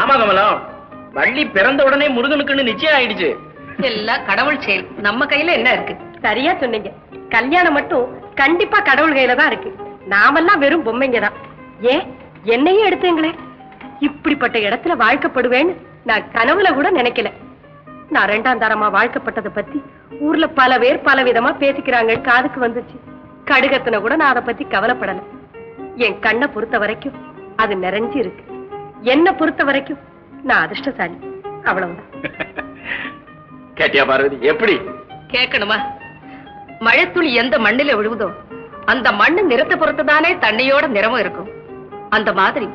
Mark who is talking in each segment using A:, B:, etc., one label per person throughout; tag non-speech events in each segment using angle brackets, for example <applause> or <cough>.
A: ஆமா கமலம் வள்ளி பிறந்த உடனே முருகனுக்குன்னு நிச்சயம் ஆயிடுச்சு.
B: எல்லாம் கடவுள் செயல். நம்ம கையில என்ன இருக்கு?
C: சரியா சொன்னீங்க. கல்யாணம் மட்டும் கண்டிப்பா கடவுள் கையில தான் இருக்கு. நாமெல்லாம் வெறும் பொம்மைங்க தான். ஏன்? என்னையும் எடுத்தீங்களே. இப்படிப்பட்ட இடத்துல வாழ்க்கப்படுவேன்னு நான் கனவுல கூட நினைக்கல. நான் ரெண்டாம் தரமா வாழ்க்கப்பட்டதை பத்தி ஊர்ல பல பேர் பல விதமா பேசிக்கிறாங்க. காதுக்கு வந்துச்சு. கடுகத்தின கூட நான் அதை பத்தி கவலைப்படல. என் கண்ணை பொறுத்த வரைக்கும் அது நிறைஞ்சு இருக்கு என்ன பொறுத்த வரைக்கும் நான் அதிர்ஷ்டசாலி. அவ்வளவுதான். <laughs>
A: கேட்டியா பார்வதி? எப்படி?
B: கேட்கணுமா? மழைத்துளி எந்த மண்ணில விழுவுதோ அந்த மண்ணு நிறத்தை பொறுத்து தானே தண்ணியோட நிறமும் இருக்கும். அந்த மாதிரி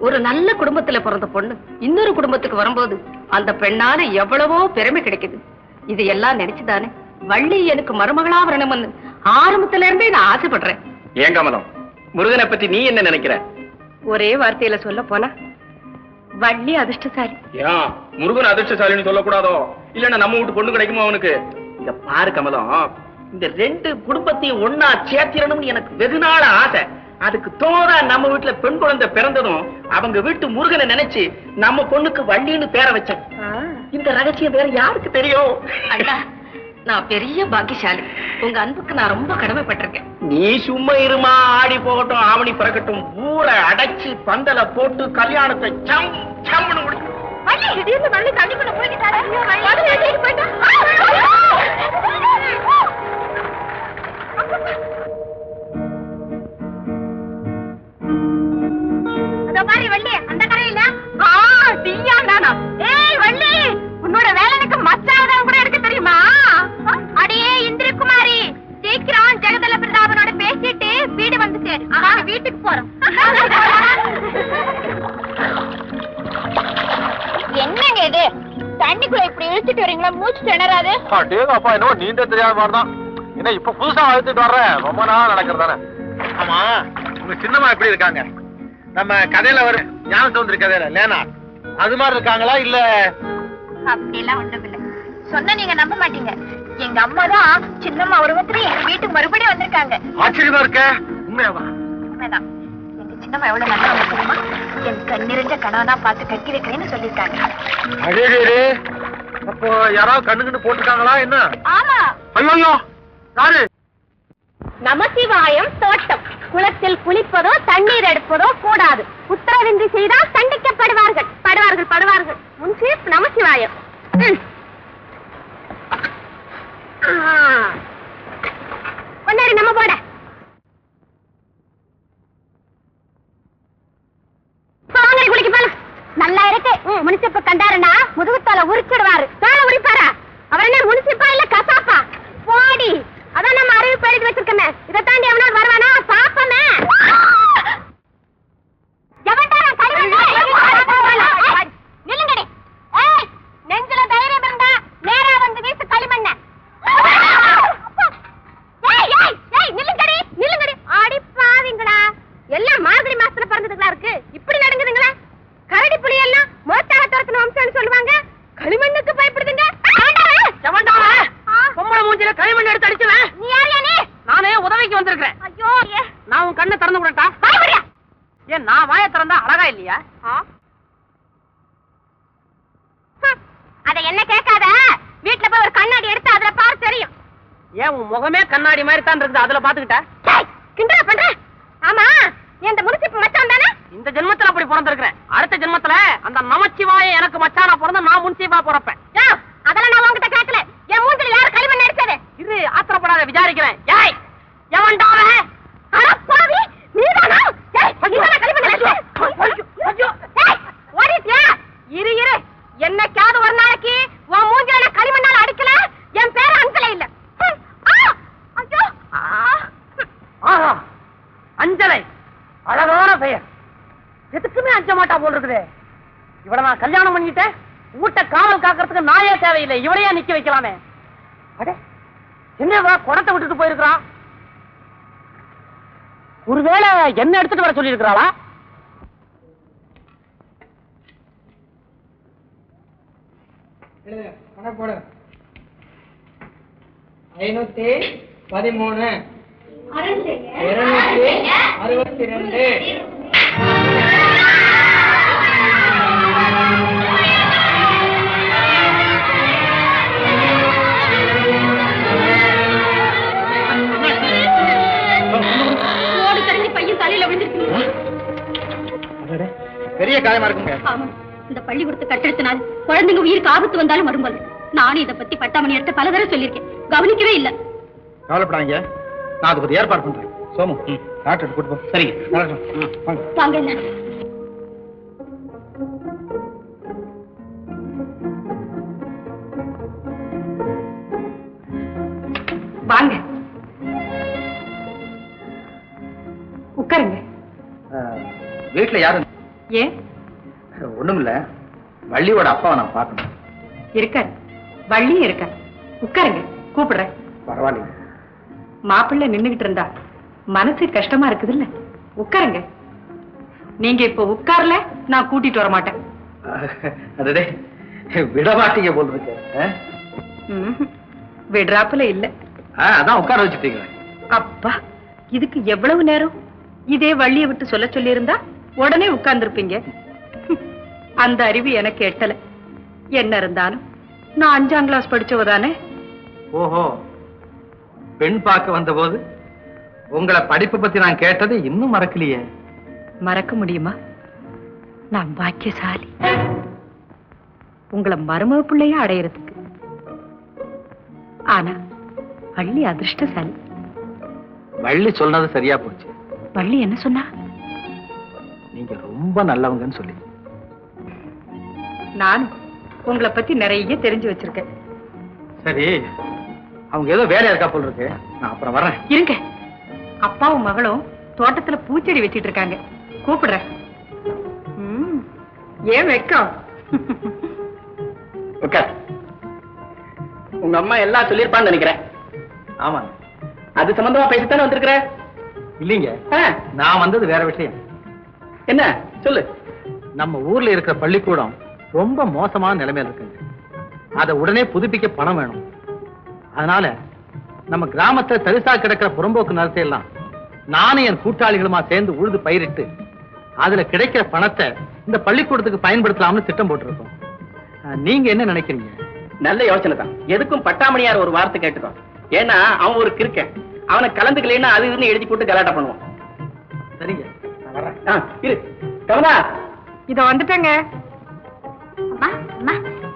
B: ஒரு நல்ல குடும்பத்துல பிறந்த பொண்ணு இன்னொரு குடும்பத்துக்கு வரும்போது அந்த பெண்ணால எவ்வளவோ பெருமை கிடைக்குது. இது எல்லாம் நினைச்சுதானே? வள்ளி எனக்கு மருமகளா வரணும்னு ஆரம்பத்துல இருந்தே நான் ஆசைப்படுறேன்.
A: ஏன் கமலம் முருகனை பத்தி நீ என்ன நினைக்கிற?
C: ஒரே வார்த்தையில சொல்ல போனா வள்ளி அதிர்ஷ்டசாலி.
A: ஏன் முருகன் அதிர்ஷ்டசாலின்னு சொல்லக்கூடாதோ? இல்லன்னா நம்ம வீட்டு பொண்ணு கிடைக்குமோ அவனுக்கு? இங்க பாரு கமலம். இந்த ரெண்டு குடும்பத்தையும் ஒன்னா சேர்த்திரணும்னு எனக்கு வெகு நாள் ஆசை. அதுக்கு தோதா நம்ம வீட்டுல பெண் குழந்தை பிறந்ததும் அவங்க வீட்டு முருகனை நினைச்சு நம்ம பொண்ணுக்கு வள்ளின்னு பேரை வச்சேன். இந்த ரகசியம் வேற யாருக்கு தெரியும்?
B: அண்ணா நான் பெரிய பாக்கியசாலி. உங்க அன்புக்கு நான் ரொம்ப கடமைப்பட்டிருக்கேன்.
A: நீ சும்மா இருமா ஆடி போகட்டும் ஆவணி பிறக்கட்டும் ஊரை அடைச்சு பந்தல போட்டு கல்யாணத்தை சம் சம்னு முடிச்சு.
C: திடீர்னு வள்ளி தண்ணிக்குள்ள போய்கிட்டாரு வீட்டுக்கு போறோம். என்னங்க இது? தண்ணிக்குள்ள இப்படி இழுத்துட்டு வரீங்களா? மூச்சு திணறாது.
D: அப்பா என்னவோ நீண்ட தெரியாத மாதிரி தான் என்ன இப்ப புதுசா வளர்த்துட்டு வர்றேன் ரொம்ப நாள் நடக்கிறதானே ஆமா உங்க சின்னம்மா எப்படி இருக்காங்க? நம்ம கதையில வரும் ஞான சௌந்தரி கதையில லேனா. அது மாதிரி இருக்காங்களா இல்ல?
C: அப்படியெல்லாம் ஒண்ணும் இல்ல சொன்னா நீங்க நம்ப மாட்டீங்க. எங்க அம்மா தான் சின்னம்மா உருவத்துல எங்க வீட்டுக்கு மறுபடியும் வந்திருக்காங்க.
D: ஆச்சரியமா இருக்க. உண்மையாவா?
C: உண்மைதான். எங்க சின்னம்மா எவ்வளவு நல்லவங்க தெரியுமா? என் கண்ணிருந்த கணவனா பார்த்து கட்டி வைக்கிறேன்னு சொல்லியிருக்காங்க.
D: அடே. அப்போ யாராவது கண்ணு கண்ணு போட்டிருக்காங்களா? என்ன?
C: ஆமா.
D: ஐயோ யாரு?
C: நமசிவாயம் தோட்டம். குளத்தில் குளிப்பதோ தண்ணீர் எடுப்பதோ கூடாது. உத்தரவின்றி செய்தால் தண்டிக்கப்படுவார்கள். படுவார்கள் படுவார்கள். முன்சீப் நமசிவாயம். கொண்டாரு நம்ம போட வாங்க குளிக்க போலாம் நல்லா இருக்கு முனிசிப்ப கண்டாருன்னா முதுகுத்தால உரிச்சிடுவாரு தான உரிப்பாரா அவர் என்ன முனிசிப்பா இல்ல கசாப்பா போடி அதான் நம்ம அறிவிப்பு எழுதி வச்சிருக்கோமே இதை தாண்டி எவனாவது வருவானா பாப்பமே நில்லுங்கடி ஏய் நெஞ்சில தைரியம் இருந்தா நேரா வந்து வீசு களிமண்ண ஏய் ஏய் ஏய் நில்லுங்கடி நில்லுங்கடி அடி பாவிங்களா எல்லாம் மார்கழி மாசத்துல பிறந்ததுங்களா இருக்கு இப்படி நடங்குதுங்களா கரடி புலி எல்லாம் மோட்டார துரத்தின வம்சம்னு சொல்லுவாங்க களிமண்ணுக்கு பயப்படுதுங்க
B: பொம்பளை மூஞ்சில களிமண் எடுத்து அடிச்சுவேன்
C: நீ யாரியா நீ
B: நானே உதவிக்கு வந்திருக்கிறேன்.
C: ஐயோ ஏ.
B: நான் உன் கண்ணை திறந்து விடட்டா? ஏன் நான் வாயை திறந்தா அழகா இல்லையா?
C: அத என்ன கேட்காத? வீட்ல போய் ஒரு கண்ணாடி எடுத்து அதுல பாரு தெரியும்.
B: ஏன் உன் முகமே கண்ணாடி மாதிரி தான் இருக்குது அதுல பாத்துக்கிட்ட?
C: கிண்டலா பண்ற? ஆமா நீ அந்த முனிசிப்பு மச்சான் தானே?
B: இந்த ஜென்மத்துல அப்படி பிறந்திருக்கிறேன். அடுத்த ஜென்மத்துல அந்த நமச்சிவாய எனக்கு மச்சானா பிறந்த நான் முன்சீபா பிறப்பேன்.
C: அதெல்லாம் நான் உன்கிட்ட கேட்கல. என் மூஞ்சில யார் களிமண் அடிச்சது?
B: இரு ஆத்திரப்படாத விசாரிக்கிறேன்.
C: அஞ்சலை
B: அழகான பெயர். எதுக்குமே அஞ்ச மாட்டா போல் இருக்குதே. இவள நான் கல்யாணம் பண்ணிட்டேன். வீட்டை காவல் காக்கிறதுக்கு நாயே தேவையில்லை. இவளையே நிக்க வைக்கலாமே. அடே என்னவா குடத்தை விட்டுட்டு போயிருக்கிறான்? ஒருவேளை என்ன எடுத்துட்டு வர சொல்லி இருக்கிறாளா
E: ஐநூத்தி பதிமூணு. இருநூத்தி அறுபத்தி ரெண்டு.
F: பெரிய காரியமா இருக்குங்க
G: இந்த பள்ளிக்கூடத்தை கட்டெடுத்தனால் குழந்தைங்க உயிருக்கு ஆபத்து வந்தாலும் வரும்போது நானும் இதை பத்தி பட்டாமணி எடுத்து பல தடவை சொல்லியிருக்கேன். கவனிக்கவே இல்ல.
F: கவலைப்படாதீங்க. நான் அதுக்கு ஒரு ஏற்பாடு பண்றேன். சோமு டாக்டர் கூட்டு போ. சரிங்க. வாங்க
G: வாங்க என்ன?
H: வாங்க. உட்காருங்க.
F: வீட்டுல யாரும்
H: ஏன்?
F: ஒண்ணுமில்ல. வள்ளியோட அப்பாவை நான் பார்க்கணும்.
H: இருக்காரு. வள்ளியும் இருக்காரு. உட்காருங்க. கூப்பிடுறேன்.
F: பரவாயில்ல
H: மாப்பிள்ளை நின்னுகிட்டு இருந்தா மனசு கஷ்டமா இருக்குது இல்ல உட்காருங்க. நீங்க இப்ப உட்கார்ல நான் கூட்டிட்டு வர மாட்டேன்
F: அதே விடமாட்டீங்க போல் இருக்கு.
H: விடுறாப்புல இல்ல.
F: ஆ, அதான் உட்கார வச்சுட்டீங்க
H: அப்பா இதுக்கு எவ்வளவு நேரம்? இதே வள்ளிய விட்டு சொல்ல சொல்லியிருந்தா உடனே உட்கார்ந்துருப்பீங்க. அந்த அறிவு எனக்கு எட்டல. என்ன இருந்தாலும் நான் அஞ்சாம் கிளாஸ் படிச்சவ தானே?
F: ஓஹோ. பெண் பார்க்க வந்தபோது உங்களை படிப்பு பத்தி நான் கேட்டது இன்னும் மறக்கலையே.
H: மறக்க முடியுமா? நான் பாக்கியசாலி. உங்களை மருமக பிள்ளைய அடையறதுக்கு. ஆனா வள்ளி அதிர்ஷ்டசாலி.
F: வள்ளி சொன்னது சரியா போச்சு.
H: வள்ளி என்ன சொன்னா?
F: ரொம்ப நல்லவங்கன்னு சொல்லி.
H: நானும் உங்களை பத்தி நிறைய தெரிஞ்சு வச்சிருக்கேன்.
F: சரி அவங்க ஏதோ வேலையா இருக்கா போல் இருக்கு. நான் அப்புறம் வரேன்.
H: இருங்க. அப்பாவும் மகளும் தோட்டத்துல பூச்செடி வச்சிட்டு இருக்காங்க. கூப்பிடுறேன். ம், ஏன் வெக்கம்? <laughs>
A: உட்கார். உங்க அம்மா எல்லாம் சொல்லியிருப்பான்னு நினைக்கிறேன்.
F: ஆமா
A: அது சம்பந்தமா பேசித்தானே வந்திருக்கிற?
F: இல்லைங்க.
A: ஆ,
F: நான் வந்தது வேற விஷயம்.
A: என்ன? சொல்லு.
F: நம்ம ஊர்ல இருக்கிற பள்ளிக்கூடம் ரொம்ப மோசமான நிலைமையில இருக்குங்க. அதை உடனே புதுப்பிக்க பணம் வேணும். அதனால நம்ம கிராமத்துல தரிசா கிடக்கிற புறம்போக்கு நிலத்தை எல்லாம் நானும் என் கூட்டாளிகளுமா சேர்ந்து உழுது பயிரிட்டு அதுல கிடைக்கிற பணத்தை இந்த பள்ளிக்கூடத்துக்கு பயன்படுத்தலாம்னு திட்டம் போட்டிருக்கோம். நீங்க என்ன நினைக்கிறீங்க?
A: நல்ல யோசனை தான். எதுக்கும் பட்டாமணியார் ஒரு வார்த்தை கேட்டுக்கோ. ஏன்னா அவன் ஒரு கிறுக்கன். அவனை கலந்துக்கலைன்னா அது இதுன்னு எழுதி போட்டு கலாட்டா பண்ணுவான்.
F: சரிங்க.
A: இரு. கமலா.
H: இத வந்துட்டேங்க.
G: அம்மா அம்மா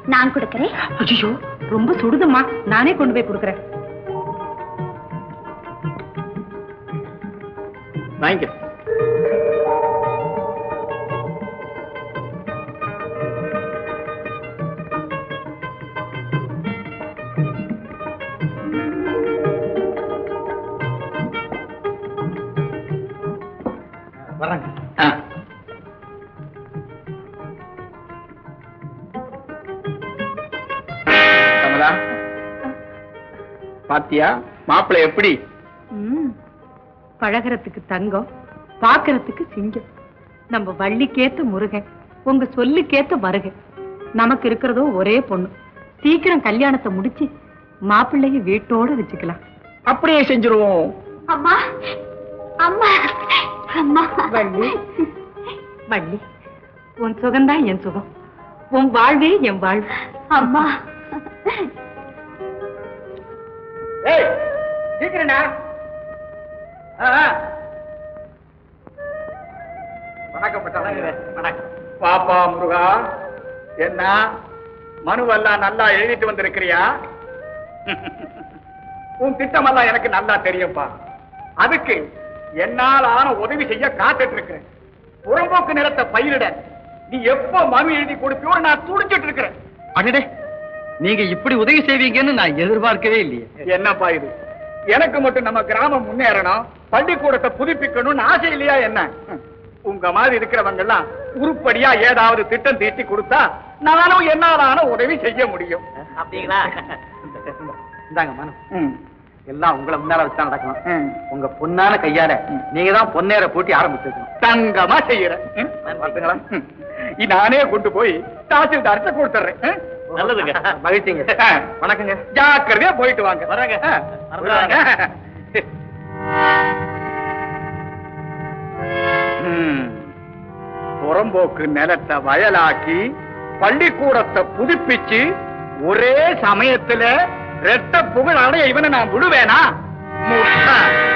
G: நான் கொடுக்கறேன்.
H: ஐயோ ரொம்ப சுடுதும்மா. நானே கொண்டு போய் கொடுக்கறேன்.
A: வாங்கிக்க. கமலா பாத்தியா? மாப்பிள்ளை எப்படி?
H: ம், பழகுறதுக்கு தங்கம் பாக்குறதுக்கு சிங்கம். நம்ம வள்ளிக்கேத்த முருகன் உங்க சொல்லுக்கேத்த மருகன். நமக்கு இருக்கிறதோ ஒரே பொண்ணு. சீக்கிரம் கல்யாணத்தை முடிச்சு மாப்பிள்ளைய வீட்டோட வச்சுக்கலாம்.
A: அப்படியே செஞ்சிருவோம்.
G: அம்மா அம்மா அம்மா.
H: வள்ளி வள்ளி உன் சுகம்தான் என் சுகம். உன் வாழ்வே என் வாழ்வு.
G: அம்மா.
A: ஏய் சீக்கிரண்ணா ஆ, பாப்பா முருகா என்ன? மனுவெல்லாம் நல்லா எழுதிட்டு வந்திருக்கிறியா? உன் திட்டமெல்லாம் எனக்கு நல்லா தெரியும்பா. அதுக்கு என்னால் ஆன உதவி செய்ய காத்துட்டு இருக்கிறேன் புறம்போக்கு நிலத்தை பயிரிட நீ எப்போ மனு எழுதி கொடுப்பியோ நான் துடிச்சிட்டு இருக்கிறேன்
F: அடடே நீங்க இப்படி உதவி செய்வீங்கன்னு நான் எதிர்பார்க்கவே இல்லையே.
A: என்னப்பா இது? எனக்கு மட்டும் நம்ம கிராமம் முன்னேறணும் பள்ளிக்கூடத்தை புதுப்பிக்கணும்னு ஆசை இல்லையா என்ன. உங்க மாதிரி இருக்கிறவங்க எல்லாம் உருப்படியா ஏதாவது திட்டம் தீட்டி கொடுத்தா நானும் என்னாலான உதவி செய்ய முடியும். அப்படிங்களா?
F: இந்தாங்க மனு.
A: ம்.
F: எல்லாம் உங்களை முன்னால வச்சு நடக்கணும். உங்க பொண்ணான கையால நீங்க தான் பொன்னேற போட்டி ஆரம்பிச்சிருக்கணும்.
A: தங்கமா செய்யறேன். நானே கொண்டு போய் தாசில்தார்ட்ட கொடுத்துறேன்.
F: நல்லதுங்க. <laughs> மகிழ்ச்சிங்க. வணக்கங்க.
A: ஜாக்கிரதையா போயிட்டு வாங்க.
F: வரேங்க. <laughs>
A: புறம்போக்கு நிலத்தை வயலாக்கி பள்ளிக்கூடத்தை புதுப்பிச்சு ஒரே சமயத்துல ரெட்ட புகழ் அடைய இவனை நான் விடுவேனா? முட்டாள்.